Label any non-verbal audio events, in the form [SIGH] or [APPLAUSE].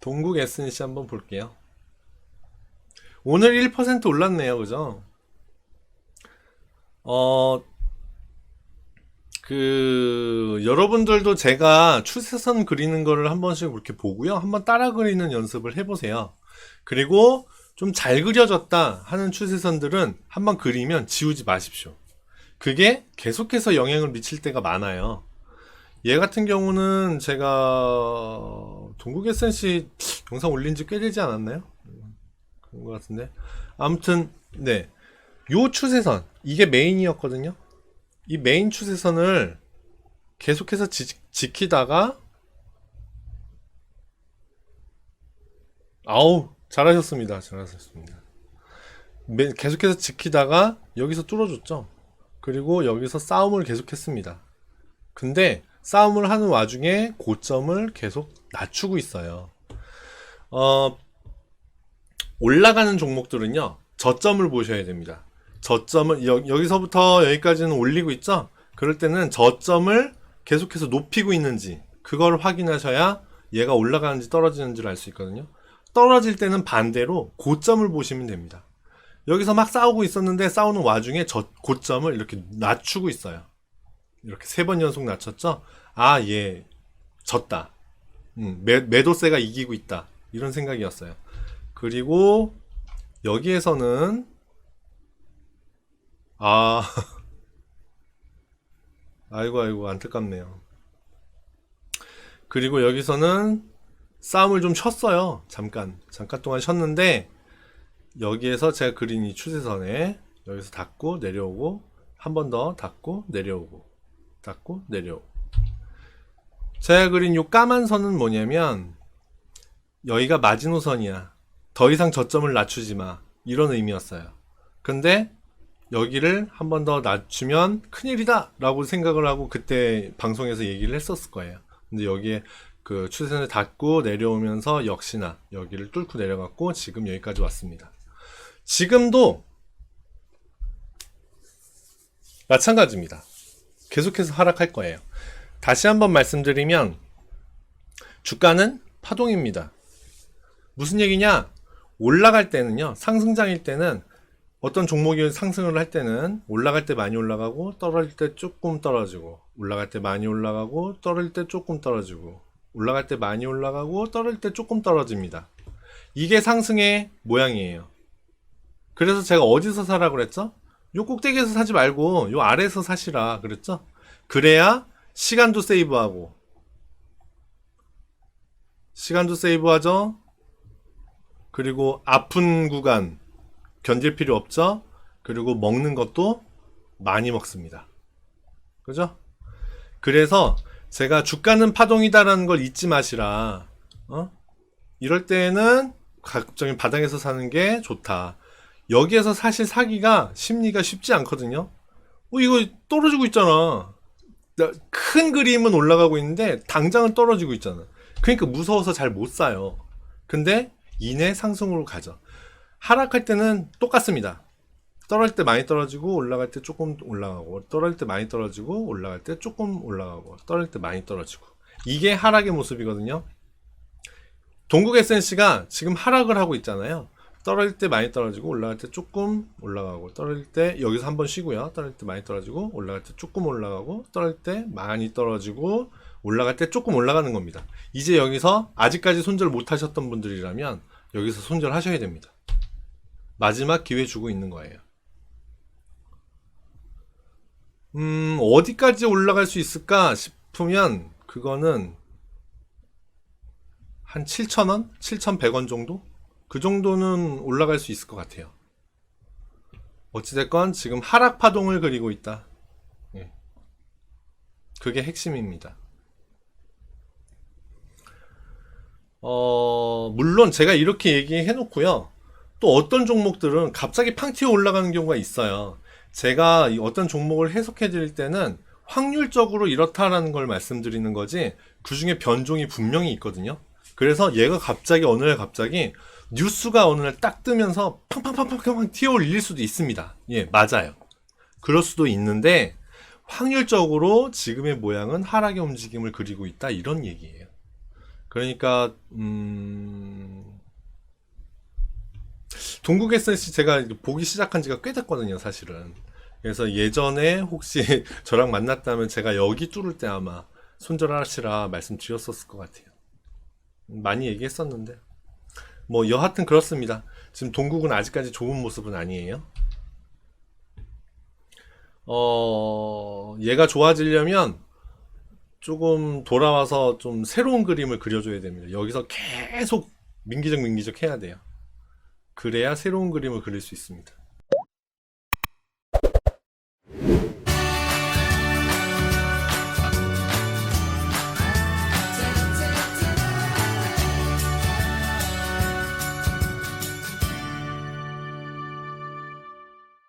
동국 SNC 한번 볼게요. 오늘 1% 올랐네요. 그죠? 어, 그, 여러분들도 제가 추세선 그리는 거를 한 번씩 그렇게 보고요. 한번 따라 그리는 연습을 해보세요. 그리고 좀 잘 그려졌다 하는 추세선들은 한번 그리면 지우지 마십시오. 그게 계속해서 영향을 미칠 때가 많아요. 얘 같은 경우는 제가 동국 SNC 영상 올린 지 꽤 되지 않았나요? 그런 것 같은데. 아무튼, 네. 요 추세선, 이게 메인이었거든요. 이 메인 추세선을 계속해서 지, 지키다가, 아우, 잘하셨습니다. 잘하셨습니다. 매- 계속해서 지키다가 여기서 뚫어줬죠. 그리고 여기서 싸움을 계속했습니다. 근데 싸움을 하는 와중에 고점을 계속 낮추고 있어요. 어, 올라가는 종목들은요, 저점을 보셔야 됩니다. 저점을, 여, 여기서부터 여기까지는 올리고 있죠? 그럴 때는 저점을 계속해서 높이고 있는지, 그걸 확인하셔야 얘가 올라가는지 떨어지는지를 알 수 있거든요. 떨어질 때는 반대로 고점을 보시면 됩니다. 여기서 막 싸우고 있었는데 싸우는 와중에 저 고점을 이렇게 낮추고 있어요. 이렇게 세 번 연속 낮췄죠? 아, 얘 졌다. 음, 매, 매도세가 이기고 있다. 이런 생각이었어요. 그리고 여기에서는 아 [LAUGHS] 아이고 아이고 안타깝네요. 그리고 여기서는 싸움을 좀 쉬었어요. 잠깐 잠깐 동안 쉬었는데 여기에서 제가 그린 이 추세선에 여기서 닫고 내려오고 한 번 더 닫고 내려오고 닫고 내려오고 제가 그린 요 까만 선은 뭐냐면 여기가 마지노선이야. 더 이상 저점을 낮추지 마. 이런 의미였어요. 근데 여기를 한 번 더 낮추면 큰일이다! 라고 생각을 하고 그때 방송에서 얘기를 했었을 거예요. 근데 여기에 그 추세선을 닫고 내려오면서 역시나 여기를 뚫고 내려갔고 지금 여기까지 왔습니다. 지금도 마찬가지입니다. 계속해서 하락할 거예요. 다시 한번 말씀드리면 주가는 파동입니다. 무슨 얘기냐? 올라갈 때는요, 상승장일 때는 어떤 종목이 상승을 할 때는 올라갈 때 많이 올라가고 떨어질 때 조금 떨어지고 올라갈 때 많이 올라가고 떨어질 때 조금 떨어지고 올라갈 때 많이 올라가고 떨어질 때 조금 떨어집니다. 이게 상승의 모양이에요. 그래서 제가 어디서 사라 그랬죠? 요 꼭대기에서 사지 말고 요 아래에서 사시라 그랬죠? 그래야 시간도 세이브하고 시간도 세이브하죠? 그리고 아픈 구간 견딜 필요 없죠? 그리고 먹는 것도 많이 먹습니다. 그죠? 그래서 제가 주가는 파동이다라는 걸 잊지 마시라. 어? 이럴 때는 가급적인 바닥에서 사는 게 좋다. 여기에서 사실 사기가 심리가 쉽지 않거든요. 어, 이거 떨어지고 있잖아. 나- 큰 그림은 올라가고 있는데 당장은 떨어지고 있잖아. 그러니까 무서워서 잘 못 사요. 근데 이내 상승으로 가죠. 하락할 때는 똑같습니다. 떨어질 때 많이 떨어지고 올라갈 때 조금 올라가고 떨어질 때 많이 떨어지고 올라갈 때 조금 올라가고 떨어질 때 많이 떨어지고 이게 하락의 모습이거든요. 동국 SNC가 지금 하락을 하고 있잖아요. 떨어질 때 많이 떨어지고 올라갈 때 조금 올라가고 떨어질 때 여기서 한번 쉬고요. 떨어질 때 많이 떨어지고 올라갈 때 조금 올라가고 떨어질 때 많이 떨어지고 올라갈 때 조금 올라가는 겁니다. 이제 여기서 아직까지 손절 못 하셨던 분들이라면 여기서 손절 하셔야 됩니다. 마지막 기회 주고 있는 거예요. 음, 어디까지 올라갈 수 있을까 싶으면 그거는 한 7,000원? 7,100원 정도? 그 정도는 올라갈 수 있을 것 같아요. 어찌됐건 지금 하락 파동을 그리고 있다. 예. 그게 핵심입니다. 어, 물론 제가 이렇게 얘기해 놓고요. 또 어떤 종목들은 갑자기 팡 튀어 올라가는 경우가 있어요. 제가 이 어떤 종목을 해석해 드릴 때는 확률적으로 이렇다라는 걸 말씀드리는 거지 그 중에 변종이 분명히 있거든요. 그래서 얘가 갑자기 어느 날 갑자기 뉴스가 어느 날 딱 뜨면서 팡팡팡팡팡 튀어 올릴 수도 있습니다. 예, 맞아요. 그럴 수도 있는데 확률적으로 지금의 모양은 하락의 움직임을 그리고 있다 이런 얘기예요. 그러니까 음 동국 SNC 제가 보기 시작한 지가 꽤 됐거든요, 사실은. 그래서 예전에 혹시 [LAUGHS] 저랑 만났다면 제가 여기 뚫을 때 아마 손절하시라 말씀드렸었을 것 같아요. 많이 얘기했었는데. 뭐 여하튼 그렇습니다. 지금 동국은 아직까지 좋은 모습은 아니에요. 어, 얘가 좋아지려면 조금 돌아와서 좀 새로운 그림을 그려줘야 됩니다. 여기서 계속 민기적 민기적 해야 돼요. 그래야 새로운 그림을 그릴 수 있습니다.